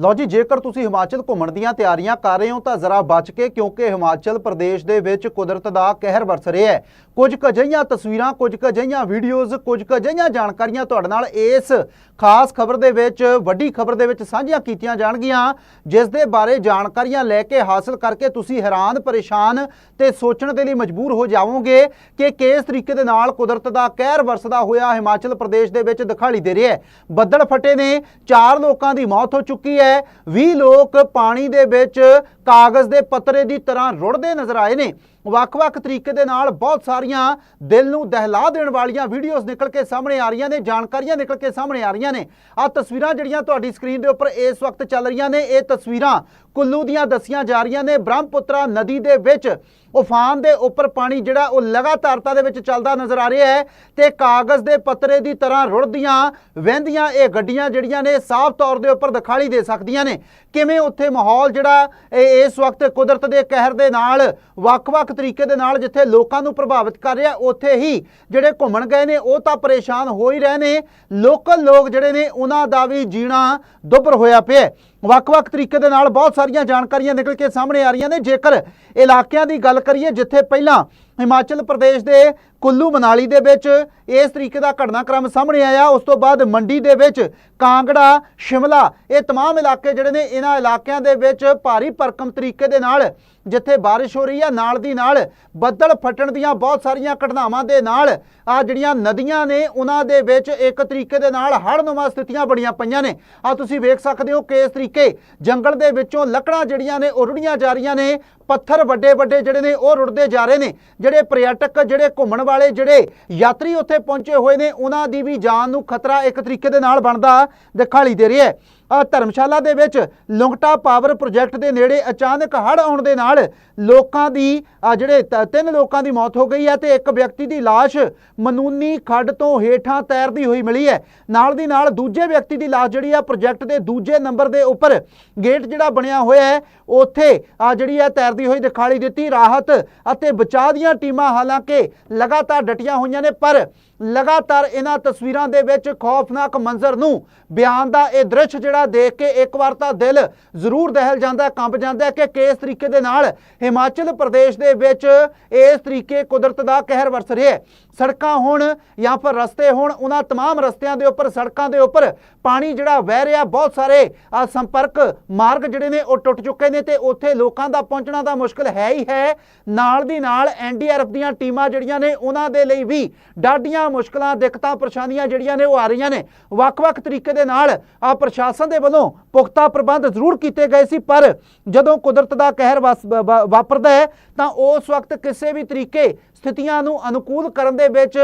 ਲਓ ਜੀ, ਜੇਕਰ ਤੁਸੀਂ ਹਿਮਾਚਲ ਘੁੰਮਣ ਦੀਆਂ ਤਿਆਰੀਆਂ ਕਰ ਰਹੇ ਹੋ, ਤਾਂ ਜ਼ਰਾ ਬਚ ਕੇ, ਕਿਉਂਕਿ ਹਿਮਾਚਲ ਪ੍ਰਦੇਸ਼ ਦੇ ਵਿੱਚ ਕੁਦਰਤ ਦਾ ਕਹਿਰ ਵਰਸ ਰਿਹਾ ਹੈ। ਕੁਝ ਕੁ ਅਜਿਹੀਆਂ ਤਸਵੀਰਾਂ, ਕੁਝ ਕੁ ਅਜਿਹੀਆਂ ਵੀਡੀਓਜ਼ ਕੁਝ ਕੁ ਅਜਿਹੀਆਂ ਜਾਣਕਾਰੀਆਂ ਤੁਹਾਡੇ ਨਾਲ ਇਸ ਖਾਸ ਖਬਰ ਦੇ ਵਿੱਚ, ਵੱਡੀ ਖਬਰ ਦੇ ਵਿੱਚ ਸਾਂਝੀਆਂ ਕੀਤੀਆਂ ਜਾਣਗੀਆਂ, ਜਿਸ ਦੇ ਬਾਰੇ ਜਾਣਕਾਰੀਆਂ ਲੈ ਕੇ ਹਾਸਲ ਕਰਕੇ ਤੁਸੀਂ ਹੈਰਾਨ, ਪਰੇਸ਼ਾਨ ਤੇ ਸੋਚਣ ਦੇ ਲਈ ਮਜਬੂਰ ਹੋ ਜਾਵੋਗੇ ਕਿ ਕਿਸ ਤਰੀਕੇ ਦੇ ਨਾਲ ਕੁਦਰਤ ਦਾ ਕਹਿਰ ਵਰਸਦਾ ਹੋਇਆ ਹਿਮਾਚਲ ਪ੍ਰਦੇਸ਼ ਦੇ ਵਿੱਚ ਦਿਖਾਈ ਦੇ ਰਿਹਾ ਹੈ। ਬੱਦਲ ਫਟੇ ਨੇ, ਚਾਰ ਲੋਕਾਂ ਦੀ ਮੌਤ ਹੋ ਚੁੱਕੀ ਹੈ। 20 ਲੋਕ ਪਾਣੀ ਦੇ ਵਿੱਚ ਕਾਗਜ਼ ਦੇ ਪੱਤਰੇ ਦੀ ਤਰ੍ਹਾਂ ਰੁੜਦੇ ਨਜ਼ਰ ਆਏ ਨੇ। ਵੱਖ-ਵੱਖ ਤਰੀਕੇ ਦੇ ਨਾਲ ਬਹੁਤ ਸਾਰੀਆਂ ਦਿਲ ਨੂੰ ਦਹਿਲਾ ਦੇਣ ਵਾਲੀਆਂ ਵੀਡੀਓਜ਼ ਨਿਕਲ ਕੇ ਸਾਹਮਣੇ ਆ ਰਹੀਆਂ ਨੇ, ਜਾਣਕਾਰੀਆਂ ਨਿਕਲ ਕੇ ਸਾਹਮਣੇ ਆ ਰਹੀਆਂ ਨੇ। ਆ ਤਸਵੀਰਾਂ ਜਿਹੜੀਆਂ ਤੁਹਾਡੀ ਸਕਰੀਨ ਦੇ ਉੱਪਰ ਇਸ ਵਕਤ ਚੱਲ ਰਹੀਆਂ ਨੇ, ਇਹ ਤਸਵੀਰਾਂ ਕੁੱਲੂ ਦੀਆਂ ਦੱਸੀਆਂ ਜਾ ਰਹੀਆਂ ਨੇ। ਬ੍ਰਹਮਪੁੱਤਰਾ ਨਦੀ ਦੇ ਵਿੱਚ ਉਫਾਨ ਦੇ ਉੱਪਰ ਪਾਣੀ ਜਿਹੜਾ ਉਹ ਲਗਾਤਾਰਤਾ ਦੇ ਵਿੱਚ ਚੱਲਦਾ ਨਜ਼ਰ ਆ ਰਿਹਾ ਹੈ ਤੇ ਕਾਗਜ਼ ਦੇ ਪੱਤਰੇ ਦੀ ਤਰ੍ਹਾਂ ਰੁੜਦੀਆਂ, ਵਹਿੰਦੀਆਂ ਇਹ ਗੱਡੀਆਂ ਜਿਹੜੀਆਂ ਨੇ ਸਾਫ਼ ਤੌਰ ਦੇ ਉੱਪਰ ਦਿਖਾਈ ਦੇ ਸਕਦੀਆਂ ਨੇ। ਕਿਵੇਂ ਉੱਥੇ ਮਾਹੌਲ ਜਿਹੜਾ ਇਹ ਇਸ ਵਕਤ ਕੁਦਰਤ ਦੇ ਕਹਿਰ ਦੇ ਨਾਲ, ਵੱਖ-ਵੱਖ ਤਰੀਕੇ ਦੇ ਨਾਲ ਜਿੱਥੇ ਲੋਕਾਂ ਨੂੰ ਪ੍ਰਭਾਵਿਤ ਕਰ ਰਿਹਾ, ਉੱਥੇ ਹੀ ਜਿਹੜੇ ਘੁੰਮਣ ਗਏ ਨੇ, ਉਹ ਤਾਂ ਪਰੇਸ਼ਾਨ ਹੋ ਹੀ ਰਹੇ ਨੇ। ਲੋਕਲ ਲੋਕ ਜਿਹੜੇ ਨੇ, ਉਹਨਾਂ ਦਾ ਵੀ ਜੀਣਾ ਦੁੱਭਰ ਹੋਇਆ ਪਿਆ ਵੱਖ-ਵੱਖ ਤਰੀਕੇ ਦੇ ਨਾਲ ਬਹੁਤ ਸਾਰੀਆਂ ਜਾਣਕਾਰੀਆਂ ਨਿਕਲ ਕੇ ਸਾਹਮਣੇ ਆ ਰਹੀਆਂ ਨੇ। ਜੇਕਰ ਇਲਾਕਿਆਂ ਦੀ ਗੱਲ ਕਰੀਏ, ਜਿੱਥੇ ਪਹਿਲਾਂ ਹਿਮਾਚਲ ਪ੍ਰਦੇਸ਼ ਦੇ ਕੁੱਲੂ ਮਨਾਲੀ ਦੇ ਵਿੱਚ ਇਸ ਤਰੀਕੇ ਦਾ ਘਟਨਾਕ੍ਰਮ ਸਾਹਮਣੇ ਆਇਆ ਉਸ ਤੋਂ ਬਾਅਦ ਮੰਡੀ ਦੇ ਵਿੱਚ ਕਾਂਗੜਾ ਸ਼ਿਮਲਾ ਇਹ तमाम ਇਲਾਕੇ ਜਿਹੜੇ ਨੇ ਇਹਨਾਂ ਇਲਾਕਿਆਂ ਦੇ ਵਿੱਚ ਭਾਰੀ ਭਰਕਮ ਤਰੀਕੇ ਦੇ ਨਾਲ ਜਿੱਥੇ ਬਾਰਿਸ਼ ਹੋ ਰਹੀ ਹੈ ਨਾਲ ਦੀ ਨਾਲ ਬੱਦਲ ਫਟਣ ਦੀਆਂ ਬਹੁਤ ਸਾਰੀਆਂ ਘਟਨਾਵਾਂ ਦੇ ਨਾਲ ਆ ਜਿਹੜੀਆਂ ਨਦੀਆਂ ਨੇ ਉਹਨਾਂ ਦੇ ਵਿੱਚ ਇੱਕ ਤਰੀਕੇ ਦੇ ਨਾਲ ਹੜ੍ਹਨੁਮਾ ਸਥਿਤੀਆਂ ਬਣੀਆਂ ਪਈਆਂ ਨੇ ਆ ਤੁਸੀਂ ਵੇਖ ਸਕਦੇ ਹੋ ਕਿ ਇਸ ਤਰੀਕੇ ਜੰਗਲ ਦੇ ਵਿੱਚੋਂ ਲੱਕੜਾਂ ਜਿਹੜੀਆਂ ਨੇ ਉਹ ਰੁੜੀਆਂ ਜਾ ਰਹੀਆਂ ਨੇ ਪੱਥਰ ਵੱਡੇ ਵੱਡੇ ਜਿਹੜੇ ਨੇ ਉਹ ਰੁੜਦੇ ਜਾ ਰਹੇ ਨੇ ਜਿਹੜੇ ਪਰਿਯਟਕ, ਜਿਹੜੇ ਘੁੰਮਣ ਵਾਲੇ, ਜਿਹੜੇ ਯਾਤਰੀ ਉੱਥੇ ਪਹੁੰਚੇ ਹੋਏ ਨੇ, ਉਹਨਾਂ ਦੀ ਵੀ ਜਾਨ ਨੂੰ ਖਤਰਾ ਇੱਕ ਤਰੀਕੇ ਦੇ ਨਾਲ ਬਣਦਾ ਦਿਖਾਈ ਦੇ ਰਿਹਾ ਹੈ। ਧਰਮਸ਼ਾਲਾ ਦੇ ਵਿੱਚ ਲੁੰਗਟਾ ਪਾਵਰ ਪ੍ਰੋਜੈਕਟ ਦੇ ਨੇੜੇ ਅਚਾਨਕ ਹੜ੍ਹ ਆਉਣ ਦੇ ਨਾਲ ਲੋਕਾਂ ਦੀ, ਆ ਜਿਹੜੇ ਤ- ਤਿੰਨ ਲੋਕਾਂ ਦੀ ਮੌਤ ਹੋ ਗਈ ਹੈ ਤੇ ਇੱਕ ਵਿਅਕਤੀ ਦੀ ਲਾਸ਼ ਮਨੂਨੀ ਖੱਡ ਤੋਂ ਹੇਠਾਂ ਤੈਰਦੀ ਹੋਈ ਮਿਲੀ ਹੈ। ਨਾਲ ਦੀ ਨਾਲ ਦੂਜੇ ਵਿਅਕਤੀ ਦੀ ਲਾਸ਼ ਜਿਹੜੀ ਆ ਪ੍ਰੋਜੈਕਟ ਦੇ ਦੂਜੇ ਨੰਬਰ ਦੇ ਉੱਪਰ ਗੇਟ ਜਿਹੜਾ ਬਣਿਆ ਹੋਇਆ ਹੈ, ਉੱਥੇ ਆ ਜਿਹੜੀ ਹੈ ਤੈਰਦੀ ਹੋਈ ਦਿਖਾਈ ਦਿੱਤੀ। ਰਾਹਤ ਅਤੇ ਬਚਾਅ ਦੀਆਂ ਟੀਮਾਂ ਹਾਲਾਂਕਿ ਲਗਾਤਾਰ ਡਟੀਆਂ ਹੋਈਆਂ ਨੇ, ਪਰ ਲਗਾਤਾਰ ਇਹਨਾਂ ਤਸਵੀਰਾਂ ਦੇ ਵਿੱਚ ਖੌਫਨਾਕ ਮੰਜ਼ਰ ਨੂੰ ਬਿਆਨ ਦਾ ਇਹ ਦ੍ਰਿਸ਼ ਜਿਹੜਾ ਦੇਖ ਕੇ ਇੱਕ ਵਾਰ ਤਾਂ ਦਿਲ ਜ਼ਰੂਰ ਦਹਿਲ ਜਾਂਦਾ, ਕੰਬ ਜਾਂਦਾ ਕਿ ਕਿਸ ਤਰੀਕੇ ਦੇ ਨਾਲ ਹਿਮਾਚਲ ਪ੍ਰਦੇਸ਼ ਦੇ ਵਿੱਚ ਇਸ ਤਰੀਕੇ ਕੁਦਰਤ ਦਾ ਕਹਿਰ ਵਰਸ ਰਿਹਾ ਸੜਕਾਂ ਹੋਣ ਜਾਂ ਫਿਰ ਰਸਤੇ ਹੋਣ ਉਹਨਾਂ तमाम ਰਸਤਿਆਂ ਦੇ ਉੱਪਰ ਸੜਕਾਂ ਦੇ ਉੱਪਰ ਪਾਣੀ ਜਿਹੜਾ ਵਹਿ ਰਿਹਾ ਬਹੁਤ ਸਾਰੇ ਆ ਸੰਪਰਕ ਮਾਰਗ ਜਿਹੜੇ ਨੇ ਉਹ ਟੁੱਟ ਚੁੱਕੇ ਨੇ ਤੇ ਉੱਥੇ ਲੋਕਾਂ ਦਾ ਪਹੁੰਚਣਾ ਤਾਂ ਮੁਸ਼ਕਲ ਹੈ ਹੀ ਹੈ ਨਾਲ ਦੀ ਨਾਲ ਐਨਡੀਆਰਐਫ ਦੀਆਂ ਟੀਮਾਂ ਜਿਹੜੀਆਂ ਨੇ ਉਹਨਾਂ ਦੇ ਲਈ ਵੀ ਡਾਢੀਆਂ ਮੁਸ਼ਕਲਾਂ ਦਿੱਕਤਾਂ ਪਰੇਸ਼ਾਨੀਆਂ ਜਿਹੜੀਆਂ ਨੇ ਉਹ ਆ ਰਹੀਆਂ ਨੇ ਵੱਖ-ਵੱਖ ਤਰੀਕੇ ਦੇ ਨਾਲ ਆ ਪ੍ਰਸ਼ਾਸਨ ਦੇ ਵੱਲੋਂ ਪੁਖਤਾ ਪ੍ਰਬੰਧ ਜ਼ਰੂਰ ਕੀਤੇ ਗਏ ਸੀ, ਪਰ ਜਦੋਂ ਕੁਦਰਤ ਦਾ ਕਹਿਰ ਵਸ- ਵਾਪਰਦਾ ਹੈ, ਤਾਂ ਉਸ ਵਕਤ ਕਿਸੇ ਵੀ ਤਰੀਕੇ ਸਥਿਤੀਆਂ ਨੂੰ ਅਨੁਕੂਲ ਕਰਨ ਦੇ ਵਿੱਚ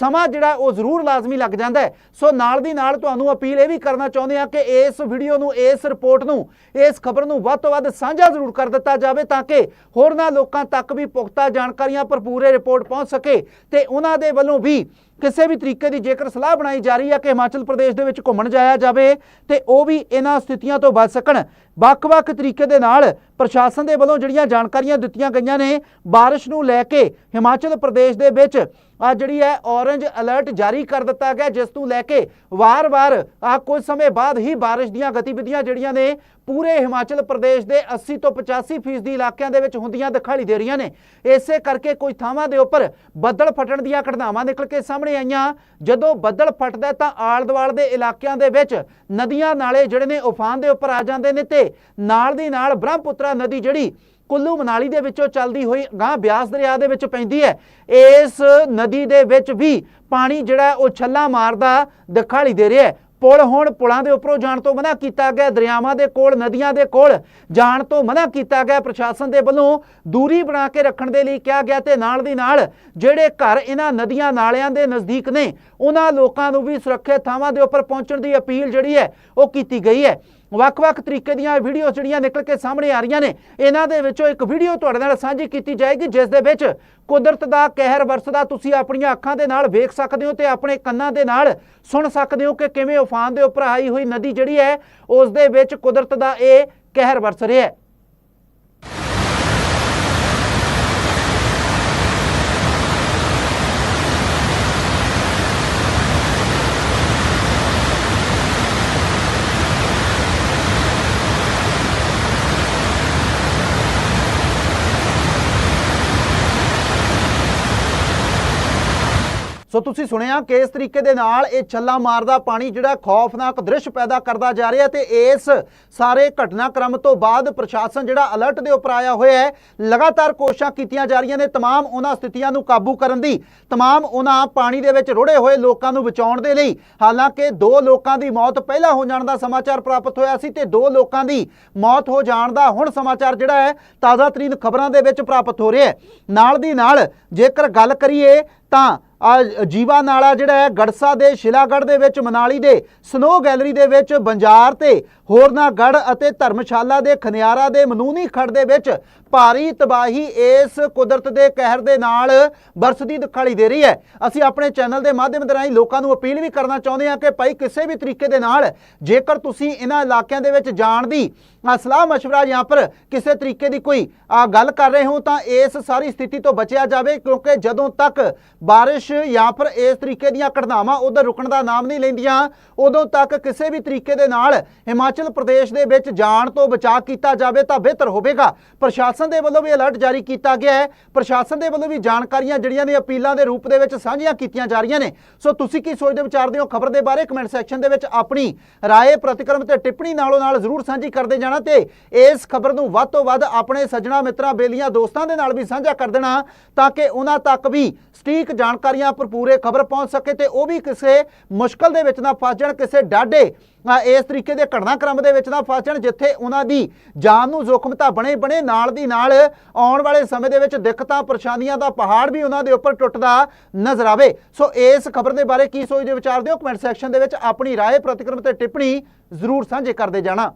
ਸਮਾਂ ਜਿਹੜਾ ਉਹ ਜ਼ਰੂਰ ਲਾਜ਼ਮੀ ਲੱਗ ਜਾਂਦਾ ਹੈ। ਸੋ ਨਾਲ ਦੀ ਨਾਲ ਤੁਹਾਨੂੰ ਅਪੀਲ ਇਹ ਵੀ ਕਰਨਾ ਚਾਹੁੰਦੇ ਆ ਕਿ ਇਸ ਵੀਡੀਓ ਨੂੰ, ਇਸ ਰਿਪੋਰਟ ਨੂੰ, ਇਸ ਖਬਰ ਨੂੰ ਵੱਧ ਤੋਂ ਵੱਧ ਸਾਂਝਾ ਜ਼ਰੂਰ ਕਰ ਦਿੱਤਾ ਜਾਵੇ ਤਾਂ ਕਿ ਹੋਰਨਾਂ ਲੋਕਾਂ ਤੱਕ ਵੀ ਪੁਖਤਾ ਜਾਣਕਾਰੀਆਂ ਭਰਪੂਰ ਰਿਪੋਰਟ ਪਹੁੰਚ ਸਕੇ ਤੇ ਉਹਨਾਂ ਦੇ ਵੱਲੋਂ ਵੀ ਕਿਸੇ ਵੀ ਤਰੀਕੇ ਦੀ ਜੇਕਰ ਸਲਾਹ ਬਣਾਈ ਜਾ ਰਹੀ ਹੈ ਕਿ ਹਿਮਾਚਲ ਪ੍ਰਦੇਸ਼ ਦੇ ਵਿੱਚ ਘੁੰਮਣ ਜਾਇਆ ਜਾਵੇ, ਤੇ ਉਹ ਵੀ ਇਹਨਾਂ ਸਥਿਤੀਆਂ ਤੋਂ ਬਚ ਸਕਣ। ਵੱਖ-ਵੱਖ ਤਰੀਕੇ ਦੇ ਨਾਲ ਪ੍ਰਸ਼ਾਸਨ ਦੇ ਵੱਲੋਂ ਜਿਹੜੀਆਂ ਜਾਣਕਾਰੀਆਂ ਦਿੱਤੀਆਂ ਗਈਆਂ ਨੇ, ਬਾਰਿਸ਼ ਨੂੰ ਲੈ ਕੇ ਹਿਮਾਚਲ ਪ੍ਰਦੇਸ਼ ਦੇ ਵਿੱਚ ਆ ਜਿਹੜੀ ਹੈ ਔਰੰਜ ਅਲਰਟ ਜਾਰੀ ਕਰ ਦਿੱਤਾ ਗਿਆ, ਜਿਸ ਨੂੰ ਲੈ ਕੇ ਵਾਰ-ਵਾਰ ਆ ਕੁਝ ਸਮੇਂ ਬਾਅਦ ਹੀ ਬਾਰਿਸ਼ ਦੀਆਂ ਗਤੀਵਿਧੀਆਂ ਜਿਹੜੀਆਂ ਨੇ, ਪੂਰੇ ਹਿਮਾਚਲ ਪ੍ਰਦੇਸ਼ ਦੇ 80 ਤੋਂ 85% ਫੀਸਦੀ ਇਲਾਕਿਆਂ ਦੇ ਵਿੱਚ ਹੁੰਦੀਆਂ ਦਿਖਾਈ ਦੇ ਰਹੀਆਂ ਨੇ। ਇਸੇ ਕਰਕੇ ਕੁਝ ਥਾਵਾਂ ਦੇ ਉੱਪਰ ਬੱਦਲ ਫਟਣ ਦੀਆਂ ਘਟਨਾਵਾਂ ਨਿਕਲ ਕੇ ਸਾਹਮਣੇ ਆਈਆਂ। ਜਦੋਂ ਬੱਦਲ ਫਟਦਾ ਤਾਂ ਆਲ-ਦੁਆਲ ਦੇ ਇਲਾਕਿਆਂ ਦੇ ਵਿੱਚ ਨਦੀਆਂ ਨਾਲੇ ਜਿਹੜੇ ਨੇ ਉਫਾਨ ਦੇ ਉੱਪਰ ਆ ਜਾਂਦੇ ਨੇ ਤੇ ਨਾਲ ਦੀ ਨਾਲ ਬ੍ਰਹਮਪੁੱਤਰਾ ਨਦੀ ਜਿਹੜੀ ਕੁੱਲੂ ਮਨਾਲੀ ਦੇ ਵਿੱਚੋਂ ਚੱਲਦੀ ਹੋਈ ਗਾਂ ਬਿਆਸ ਦਰਿਆ ਦੇ ਵਿੱਚ ਪੈਂਦੀ ਹੈ। ਇਸ ਨਦੀ ਦੇ ਵਿੱਚ ਵੀ ਪਾਣੀ ਜਿਹੜਾ ਉਹ ਛੱਲਾ ਮਾਰਦਾ ਦਿਖਾਈ ਦੇ ਰਿਹਾ ਹੈ। ਪੁਲ ਹੁਣ ਪੁਲਾਂ ਦੇ ਉੱਪਰੋਂ ਜਾਣ ਤੋਂ ਮਨਾ ਕੀਤਾ ਗਿਆ, ਦਰਿਆਵਾਂ ਦੇ ਕੋਲ, ਨਦੀਆਂ ਦੇ ਕੋਲ ਜਾਣ ਤੋਂ ਮਨਾ ਕੀਤਾ ਗਿਆ। ਪ੍ਰਸ਼ਾਸਨ ਦੇ ਵੱਲੋਂ ਦੂਰੀ ਬਣਾ ਕੇ ਰੱਖਣ ਦੇ ਲਈ ਕਿਹਾ ਗਿਆ ਤੇ ਨਾਲ ਦੀ ਨਾਲ ਜਿਹੜੇ ਘਰ ਇਹਨਾਂ ਨਦੀਆਂ ਨਾਲਿਆਂ ਦੇ ਨਜ਼ਦੀਕ ਨੇ, ਉਹਨਾਂ ਲੋਕਾਂ ਨੂੰ ਵੀ ਸੁਰੱਖਿਅਤ ਥਾਵਾਂ ਦੇ ਉੱਪਰ ਪਹੁੰਚਣ ਦੀ ਅਪੀਲ ਜਿਹੜੀ ਹੈ, ਉਹ ਕੀਤੀ ਗਈ ਹੈ। ਵੱਖ-ਵੱਖ ਤਰੀਕੇ ਦੀਆਂ ਵੀਡੀਓ ਜਿਹੜੀਆਂ ਨਿਕਲ ਕੇ ਸਾਹਮਣੇ ਆ ਰਹੀਆਂ ਨੇ, ਇਹਨਾਂ ਦੇ ਵਿੱਚੋਂ ਇੱਕ ਵੀਡੀਓ ਤੁਹਾਡੇ ਨਾਲ ਸਾਂਝੀ ਕੀਤੀ ਜਾਏਗੀ, ਜਿਸ ਦੇ ਵਿੱਚ ਕੁਦਰਤ ਦਾ ਕਹਿਰ ਵਰਸਦਾ ਤੁਸੀਂ ਆਪਣੀਆਂ ਅੱਖਾਂ ਦੇ ਨਾਲ ਵੇਖ ਸਕਦੇ ਹੋ ਤੇ ਆਪਣੇ ਕੰਨਾਂ ਦੇ ਨਾਲ ਸੁਣ ਸਕਦੇ ਹੋ ਕਿ ਕਿਵੇਂ ਉਫਾਨ ਦੇ ਉੱਪਰ ਆਈ ਹੋਈ ਨਦੀ ਜਿਹੜੀ ਹੈ, ਉਸ ਦੇ ਵਿੱਚ ਕੁਦਰਤ ਦਾ ਇਹ ਕਹਿਰ ਵਰਸ ਰਿਹਾ ਹੈ। ਸੋ ਤੁਸੀਂ ਸੁਣਿਆ ਕਿ ਇਸ ਤਰੀਕੇ ਦੇ ਨਾਲ ਇਹ ਛੱਲਾ ਮਾਰਦਾ ਪਾਣੀ ਜਿਹੜਾ ਖੌਫਨਾਕ ਦ੍ਰਿਸ਼ ਪੈਦਾ ਕਰਦਾ ਜਾ ਰਿਹਾ ਤੇ ਇਸ ਸਾਰੇ ਘਟਨਾਕ੍ਰਮ ਤੋਂ ਬਾਅਦ ਪ੍ਰਸ਼ਾਸਨ ਜਿਹੜਾ ਅਲਰਟ ਦੇ ਉੱਪਰ ਆਇਆ ਹੋਇਆ ਹੈ ਲਗਾਤਾਰ ਕੋਸ਼ਿਸ਼ਾਂ ਕੀਤੀਆਂ ਜਾ ਰਹੀਆਂ ਨੇ तमाम ਉਹਨਾਂ ਸਥਿਤੀਆਂ ਨੂੰ ਕਾਬੂ ਕਰਨ ਦੀ तमाम ਉਹਨਾਂ ਪਾਣੀ ਦੇ ਵਿੱਚ ਰੁੜੇ ਹੋਏ ਲੋਕਾਂ ਨੂੰ ਬਚਾਉਣ ਦੇ ਲਈ ਹਾਲਾਂਕਿ ਦੋ ਲੋਕਾਂ ਦੀ ਮੌਤ ਪਹਿਲਾਂ ਹੋ ਜਾਣ ਦਾ ਸਮਾਚਾਰ ਪ੍ਰਾਪਤ ਹੋਇਆ ਸੀ ਤੇ ਦੋ ਲੋਕਾਂ ਦੀ ਮੌਤ ਹੋ ਜਾਣ ਦਾ ਹੁਣ ਸਮਾਚਾਰ ਜਿਹੜਾ ਹੈ ਤਾਜ਼ਾ ਤਰੀਨ ਖਬਰਾਂ ਦੇ ਵਿੱਚ ਪ੍ਰਾਪਤ ਹੋ ਰਿਹਾ ਹੈ ਨਾਲ ਦੀ ਨਾਲ ਜੇਕਰ ਗੱਲ ਕਰੀਏ ਤਾਂ ਆ ਜੀਵਾ ਨਾਲਾ ਜਿਹੜਾ ਹੈ ਗੜਸਾ ਦੇ ਸ਼ਿਲਾਗੜ੍ਹ ਦੇ ਵਿੱਚ ਮਨਾਲੀ ਦੇ ਸਨੋ ਗੈਲਰੀ ਦੇ ਵਿੱਚ ਬੰਜਾਰ ਤੇ ਹੋਰਨਾ ਗੜ ਅਤੇ ਧਰਮਸ਼ਾਲਾ ਦੇ ਖਨਿਆਰਾ ਦੇ ਮਨੂਨੀ ਖੜ ਦੇ ਵਿੱਚ ਭਾਰੀ ਤਬਾਹੀ ਇਸ ਕੁਦਰਤ ਦੇ ਕਹਿਰ ਦੇ ਨਾਲ ਬਰਸਦੀ ਦਿਖਾਈ ਦੇ ਰਹੀ ਹੈ ਅਸੀਂ ਆਪਣੇ ਚੈਨਲ ਦੇ ਮਾਧਿਅਮ ਦੇ ਰਾਹੀਂ ਲੋਕਾਂ ਨੂੰ ਅਪੀਲ ਵੀ ਕਰਨਾ ਚਾਹੁੰਦੇ ਹਾਂ ਕਿ ਭਾਈ ਕਿਸੇ ਵੀ ਤਰੀਕੇ ਦੇ ਨਾਲ ਜੇਕਰ ਤੁਸੀਂ ਇਹਨਾਂ ਇਲਾਕਿਆਂ ਦੇ ਵਿੱਚ ਜਾਣ ਦੀ ਆ ਸਲਾਹ مشورہ ਜਾਂ ਪਰ ਕਿਸੇ ਤਰੀਕੇ ਦੀ ਕੋਈ ਆ ਗੱਲ ਕਰ ਰਹੇ ਹੋ ਤਾਂ ਇਸ ਸਾਰੀ ਸਥਿਤੀ ਤੋਂ ਬਚਿਆ ਜਾਵੇ ਕਿਉਂਕਿ ਜਦੋਂ ਤੱਕ ਬਾਰਿਸ਼ ਜਾਂ ਫਿਰ ਇਸ ਤਰੀਕੇ ਦੀਆਂ ਘਟਨਾਵਾਂ ਉਧਰ ਰੁਕਣ ਦਾ ਨਾਮ ਨਹੀਂ ਲੈਂਦੀਆਂ। ਉਦੋਂ ਤੱਕ ਕਿਸੇ ਵੀ ਤਰੀਕੇ ਦੇ ਨਾਲ ਹਿਮਾਚਲ ਪ੍ਰਦੇਸ਼ ਦੇ ਵਿੱਚ ਜਾਣ ਤੋਂ ਬਚਾਅ ਕੀਤਾ ਜਾਵੇ ਤਾਂ ਬਿਹਤਰ ਹੋਵੇਗਾ। ਪ੍ਰਸ਼ਾਸਨ ਦੇ ਵੱਲੋਂ ਵੀ ਅਲਰਟ ਜਾਰੀ ਕੀਤਾ ਗਿਆ ਹੈ। ਪ੍ਰਸ਼ਾਸਨ ਦੇ ਵੱਲੋਂ ਵੀ ਜਾਣਕਾਰੀਆਂ ਜਿਹੜੀਆਂ ਨੇ ਅਪੀਲਾਂ ਦੇ ਰੂਪ ਦੇ ਵਿੱਚ ਸਾਂਝੀਆਂ ਕੀਤੀਆਂ ਜਾ ਰਹੀਆਂ ਨੇ। ਸੋ ਤੁਸੀਂ ਕੀ ਸੋਚਦੇ ਵਿਚਾਰਦੇ ਹੋ? ਖਬਰ ਦੇ ਬਾਰੇ ਕਮੈਂਟ ਸੈਕਸ਼ਨ ਦੇ ਵਿੱਚ ਆਪਣੀ ਰਾਏ, ਪ੍ਰਤੀਕਰਮ ਤੇ ਟਿੱਪਣੀ ਨਾਲੋਂ ਨਾਲ ਜ਼ਰੂਰ ਸਾਂਝੀ ਕਰਦੇ ਜਾਣਾ ਤੇ ਇਸ ਖਬਰ ਨੂੰ ਵੱਧ ਤੋਂ ਵੱਧ ਆਪਣੇ ਸੱਜਣਾ ਮਿੱਤਰਾਂ, ਬੇਲੀਆਂ ਦੋਸਤਾਂ ਦੇ ਨਾਲ ਵੀ ਸਾਂਝਾ ਕਰ ਦੇਣਾ ਤਾਂ ਕਿ ਉਹਨਾਂ ਤੱਕ ਵੀ ਸਟੀਕ ਜਾਣਕਾਰੀਆਂ ਭਰਪੂਰੇ ਖਬਰ ਪਹੁੰਚ ਸਕੇ ਤੇ ਉਹ ਵੀ ਕਿਸੇ ਮੁਸ਼ਕਲ ਦੇ ਵਿੱਚ ਨਾ ਫਸ ਜਾਣ, ਕਿਸੇ ਡਾਢੇ ਇਸ ਤਰੀਕੇ ਦੇ ਘਟਨਾਕ੍ਰਮ ਦੇ ਵਿੱਚ ਨਾ ਫਸ ਜਾਣ, ਜਿੱਥੇ ਉਹਨਾਂ ਦੀ ਜਾਨ ਨੂੰ ਜ਼ੋਖਮ ਤਾਂ ਬਣੇ ਬਣੇ ਨਾਲ ਦੀ ਨਾਲ ਆਉਣ ਵਾਲੇ ਸਮੇਂ ਦੇ ਵਿੱਚ ਦਿੱਕਤਾਂ, ਪਰੇਸ਼ਾਨੀਆਂ ਦਾ ਪਹਾੜ ਵੀ ਉਹਨਾਂ ਦੇ ਉੱਪਰ ਟੁੱਟਦਾ ਨਜ਼ਰ ਆਵੇ। ਸੋ ਇਸ ਖਬਰ ਦੇ ਬਾਰੇ ਕੀ ਸੋਚਦੇ ਵਿਚਾਰਦੇ ਹੋ ਕਮੈਂਟ ਸੈਕਸ਼ਨ ਦੇ ਵਿੱਚ ਆਪਣੀ ਰਾਏ, ਪ੍ਰਤੀਕਰਮ ਤੇ ਟਿੱਪਣੀ ਜ਼ਰੂਰ ਸਾਂਝੇ ਕਰਦੇ ਜਾਣਾ।